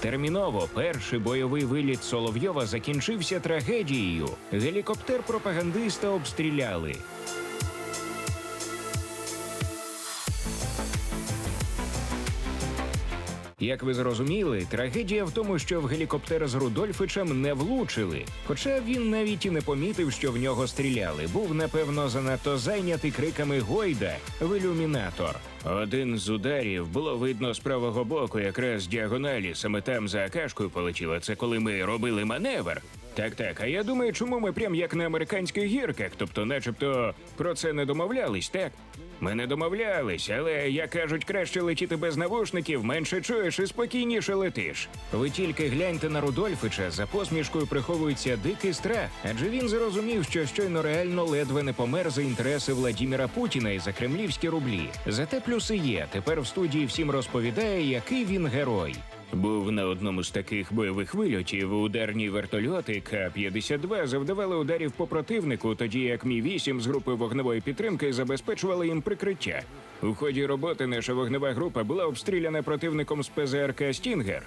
Терміново перший бойовий виліт Соловйова закінчився трагедією. Гелікоптер пропагандиста обстріляли. Як ви зрозуміли, трагедія в тому, що в гелікоптер з Рудольфичем не влучили. Хоча він навіть і не помітив, що в нього стріляли. Був напевно занадто зайнятий криками Гойда в ілюмінатор. Один з ударів було видно з правого боку, якраз діагоналі, саме там за акашкою полетіло. Це коли ми робили маневр. Так, так. А я думаю, чому ми прям як на американських гірках, тобто, начебто, про це не домовлялись, так? Ми не домовлялись, але як кажуть, краще летіти без навушників, менше чуєш і спокійніше летиш. Ви тільки гляньте на Рудольфича, за посмішкою приховується дикий страх, адже він зрозумів, що щойно реально ледве не помер за інтереси Владіміра Путіна і за кремлівські рублі. Зате плюси є. Тепер в студії всім розповідає, який він герой. Був на одному з таких бойових вильотів. Ударні вертольоти К-52 завдавали ударів по противнику, тоді як Мі 8 з групи вогневої підтримки забезпечували їм прикриття. У ході роботи наша вогнева група була обстріляна противником з ПЗРК Стінгер.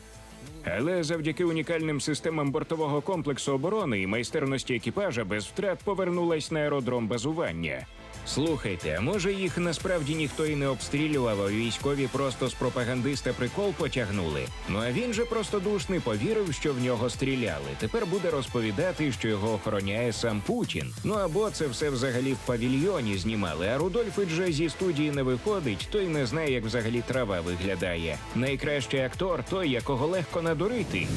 Але завдяки унікальним системам бортового комплексу оборони і майстерності екіпажа без втрат повернулась на аеродром базування. Слухайте, може їх насправді ніхто і не обстрілював, а військові просто з пропагандиста прикол потягнули. Ну а він же простодушний повірив, що в нього стріляли. Тепер буде розповідати, що його охороняє сам Путін. Ну або це все взагалі в павільйоні знімали. А Рудольфич же зі студії не виходить, той не знає, як взагалі трава виглядає. Найкращий актор той, якого легко надурити.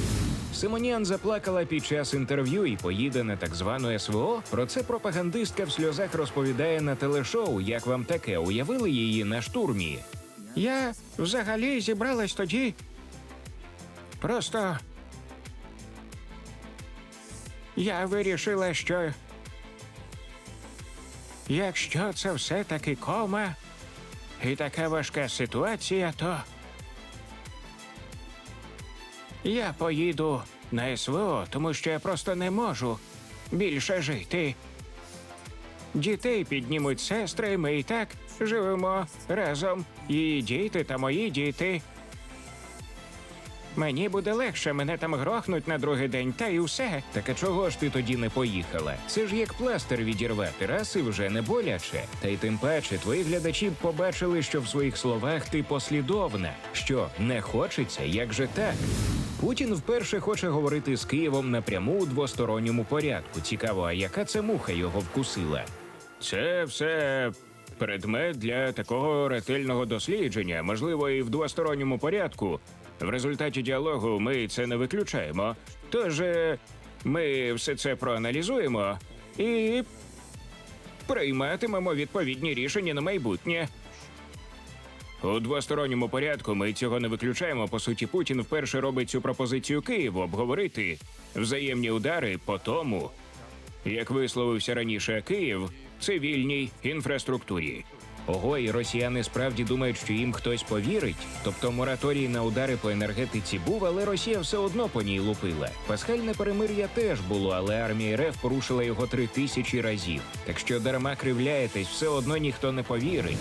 Симоніан заплакала під час інтерв'ю і поїде на так звану СВО. Про це пропагандистка в сльозах розповідає на телешоу. Як вам таке уявили її на штурмі? Я взагалі зібралась тоді. Просто я вирішила, що якщо це все таки кома і така важка ситуація, то я поїду на СВО, тому що я просто не можу більше жити. Дітей піднімуть сестри, ми і так живемо разом. Її діти та мої діти. Мені буде легше, мене там грохнуть на другий день, та й усе. Так а чого ж ти тоді не поїхала? Це ж як пластир відірвати, раз і вже не боляче. Та й тим паче твої глядачі б побачили, що в своїх словах ти послідовна. Що не хочеться, як же так? Путін вперше хоче говорити з Києвом напряму у двосторонньому порядку. Цікаво, а яка це муха його вкусила? Це все предмет для такого ретельного дослідження, можливо, і в двосторонньому порядку. В результаті діалогу ми це не виключаємо. Тож е, ми все це проаналізуємо і прийматимемо відповідні рішення на майбутнє. У двосторонньому порядку ми цього не виключаємо. По суті, Путін вперше робить цю пропозицію Києву обговорити взаємні удари по тому, як висловився раніше Київ, цивільній інфраструктурі. Ого, і росіяни справді думають, що їм хтось повірить. Тобто мораторій на удари по енергетиці був, але Росія все одно по ній лупила. Пасхальне перемир'я теж було, але армія РФ порушила його три тисячі разів. Так що дарма кривляєтесь, все одно ніхто не повірить.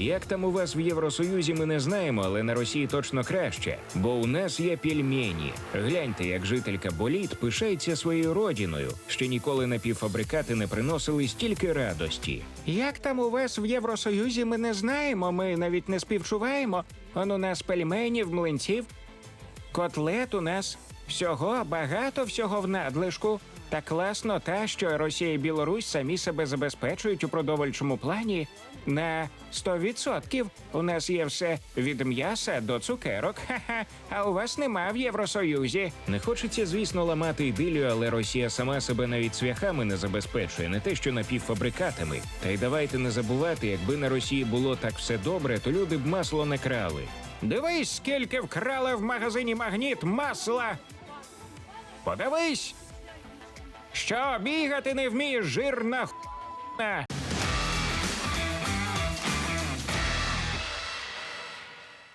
Як там у вас в Євросоюзі, ми не знаємо, але на Росії точно краще, бо у нас є пельмені. Гляньте, як жителька Боліт пишається своєю родиною. Ще ніколи напівфабрикати не приносили стільки радості. Як там у вас в Євросоюзі, ми не знаємо. Ми навіть не співчуваємо. Он у нас пельменів, млинців, котлет у нас. Всього багато всього в надлишку. Та класно та, що Росія і Білорусь самі себе забезпечують у продовольчому плані на 100%. У нас є все від м'яса до цукерок. Ха-ха. А у вас нема в Євросоюзі. Не хочеться, звісно, ламати ідилію, але Росія сама себе навіть цвяхами не забезпечує, не те, що напівфабрикатами. Та й давайте не забувати, якби на Росії було так все добре, то люди б масло не крали. Дивись, скільки вкрали в магазині магніт масла. Подивись, що бігати не вмієш, жирна хуйна.